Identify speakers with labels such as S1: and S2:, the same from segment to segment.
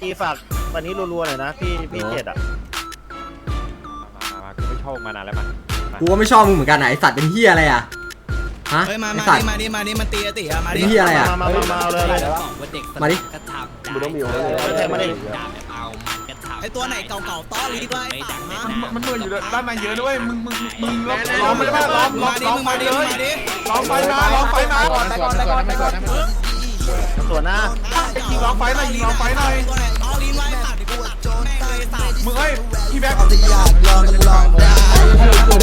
S1: พี่ฝากวันนี้รัวๆหน่อยนะพี่พี่เจ็ดอะ
S2: มามากูไม่ชอบมานานแล้วมัน
S3: กูก็ไม่ชอบมึงเหมือนกันนะไอสัตว์เป็นเฮียอะไรอะฮะ
S4: เฮ้ยมา
S3: ไอ
S4: มา
S3: สัต
S4: ดิ
S3: ว์
S4: มาดิมาดิมันตีอะตีอะมา
S3: เป็
S4: ดิ
S3: นเฮียอะไรอะ
S1: มามามามาเอาเลยเลย
S3: มาดิ
S5: มึงต้องมีอยู่แล้ว
S1: แทงมาดิ
S4: ไอตัวไหนเก่าๆต้อรีดไว้ตังนะ
S6: มันเหนื่อยอยู่ด้านในเยอะด้วยมึงมึงมึงล้อมไม่ได้ล้อมล้อ
S4: มามดิ
S6: ล้อม
S4: มึง
S6: ไป
S4: มาดิ
S6: เล
S4: มึง
S6: ย
S4: มาดิ
S6: ล้อมไฟมาล้อมไฟมาก่อนแต่ก่อนแต่ก่อนแต่ก่อน
S1: สวนหน้า
S6: ยิงล้อมไฟหน่อยยิงล้อมไฟหน่อย
S4: ตัวไห
S6: มึงเฮ้ยพี่แบ็ค
S4: จะอยากลองลองได้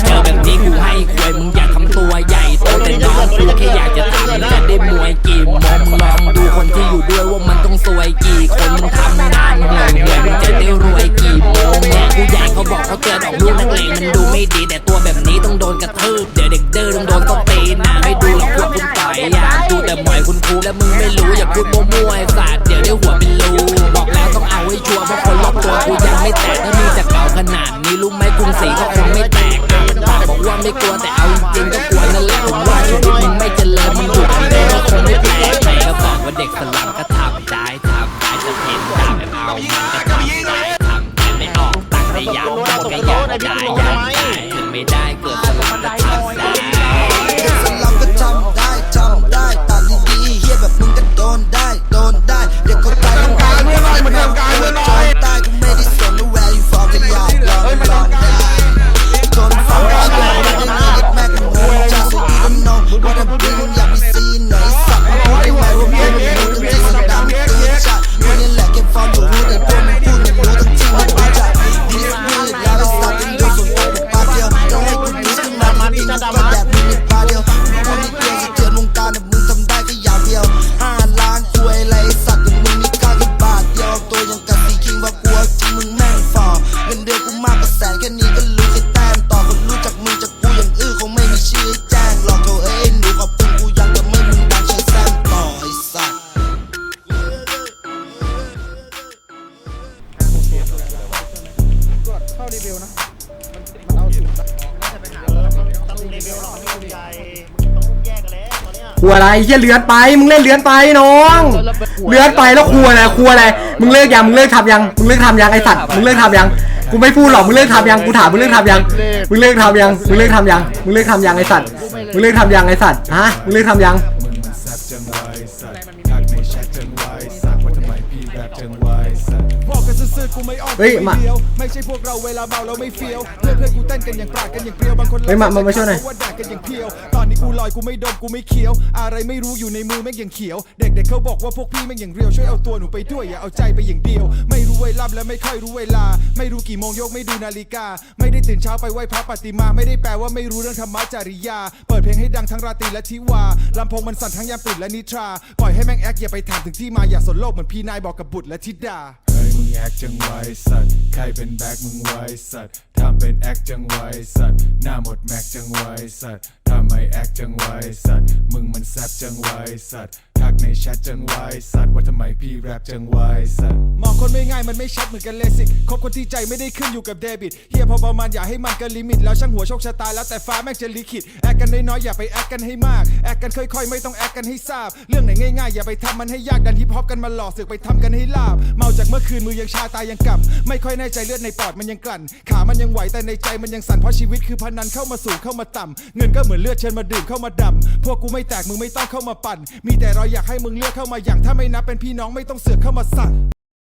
S7: เจอแบบนี้กูให้ควยมึงอยากทำตัวใหญ่โตแต่น้องกูแค่อยากจะถามจะได้มวยกี่มงมึงลองดูคนที่อยู่ด้วยว่ามันต้องสวยกี่คนมึงทำงานเหนื่อยเหนื่อยมึงจะได้รวยกี่โมงเนี่ยกูใหญ่เขาบอกเขาเตือนออกลูกนักเลงมันดูไม่ดีแต่ตัวแบบนี้ต้องโดนกระทืบเดี๋ยวเด็กเด้อต้องโดนต้อง พูดมั่วๆไอ้สัตว์เดี๋ยวได้หัวเป็นรูบอกแล้วต้องเอาให้ชัวร์เพราะคนรอบตัวกูยังไม่แตกถ้ามีจะเก่าขนาดนี้รู้ไหมกรุงศรีก็คงไม่แตกปากบอกว่าไม่กลัวแต่เอาจริงก็กลัวนั่นแหละผมว่าชีวิตมึงไม่เจริญมึงถูกทำได้ก็คงไม่แตกใครก็บอกว่าเด็กสลัมก็ทำได้ทำได้จะเห็นดามแบ
S4: บเอามัน แบบมึงในปาเดียวกูนิดเดียวสะเทือนวงการแต่มึงทำได้แค่อย่างเดียวห้าล้านคุยอะไรสัตว์อย่างมึงมีค่าแค่บาทเดียวตัวยังกับสีคิงว่ากลัวจริงมึงแม่งฝ่อเงินเดือนกูมากกว่าแสนแค่นี้ก็รู้แค่แต้มต่อคนรู้จักมึงจากกูอย่างอื้อคงไม่มีชื่อแจ้งหรอกโธ่เอ้ยหนูขอบคุณกูยังจะไม่มึงดังใช้แซมต่อไอ้สัตว์
S1: ต้องเล เวลหรอกไม่ใหญ่ต้องแยกกันแล้วตอนเนี้ย
S3: ครัวอะไรเฮียเลือนไปมึงเล่นเลือนไปน้องเลือนไปแล้วครัวอะไรครัวอะไรมึงเลิกยังมึงเลิกทำยังมึงเลิกทำยังไอสัตว์มึงเลิกทำยังกูไม่พูดหรอกมึงเลิกทำยังกูถามมึงเลิกทำยังมึงเลิกทำยังมึงเลิกทำยังมึงเลิกทำยังไอสัตว์มึงเลิกทำยังไอสัตว์ฮะมึงเลิกทำยัง เฮ้ยมา
S8: เดียวไม่ใช่พวกเราเวลาเมาเราไม่เฟี้ยวเพื่อนเพื่อนกูเต้นกันอย่างปราดกันอย่างเปรียวบางคน
S3: เฮ้ยมามามาช่วยหน่อย
S8: ว่าด่ากันอย่างเพียวตอนนี้กูลอยกูไม่ดมกูไม่เคี้ยว อะไรไม่รู้อยู่ในมือแม่งอย่างเขียว เด็กๆเขาบอกว่าพวกพี่แม่งอย่างเรียวช่วยเอาตัวหนูไปด้วยอย่าเอาใจไปอย่างเดียว ไม่รู้เวลาและไม่ค่อยรู้เวลา ไม่รู้กี่โมงยกไม่ดูนาฬิกา ไม่ได้ตื่นเช้าไปไหว้พระปฏิมาไม่ได้แปลว่าไม่รู้เรื่องธรรมะจริยา เปิดเพลงให้ดังทั้งราตรีและทิวาลำโพงมันสั่นทั้งยามตื่นและนิทราปล่อยให้แม่งแอคอย่าไปถามถึงที่มาอย่าสนโลกเหมือนพี่นายบอกกับบุตรและธิดาเฮ้ย มึงแอคจังไวสัตว์ใครเป็นแบ็คมึงไวสัตว์ทำเป็นแอคจังไวสัตว์หน้าหมดแม็กจังไวสัตว์ทำไมแอคจังไวสัตว์มึงมันแซบจังไวสัตว์ทักในแชทจังไวสัตว์ว่าทำไมพี่แรปจังไวสัตว์มองคนไม่ง่ายมันไม่ชัดเหมือนกันเลยสิคบคนที่ใจไม่ได้ขึ้นอยู่กับเดบิตเฮียพอประมาณอย่าให้มันเกินลิมิต แล้วช่างหัวโชคชะตาแล้วแต่ฟ้าแม่งจะลิขิต แอคกันน้อยๆอย่าไปแอคกันให้มากแอคกันค่อยๆ ไม่ต้องแอคกันให้ทราบ เรื่องไหนง่ายๆ อย่าไปทำมันให้ยากดันฮิปฮอปกันมาหลอกสึกไปทำกันให้ลาบ เมาจากเมื่อคืนมือยังชาตายังกลับ ไม่ค่อยแน่ใจเลือดในปอดมันยังกลั่น ขามันยังไหวแต่ในใจมันยังสั่นเพราะชีวิตคือพนันเข้ามาสูงเข้ามาต่ำเงินก็เหมือนเลือดเชิญมาดื่มเข้ามาดำพวกกูไม่แตกมึงไม่ต้องเข้ามาปั่น มีแต่เราอยากให้มึงเลือกเข้ามาอย่างถ้าไม่นับเป็นพี่น้องไม่ต้องเสือกเข้ามาสั่น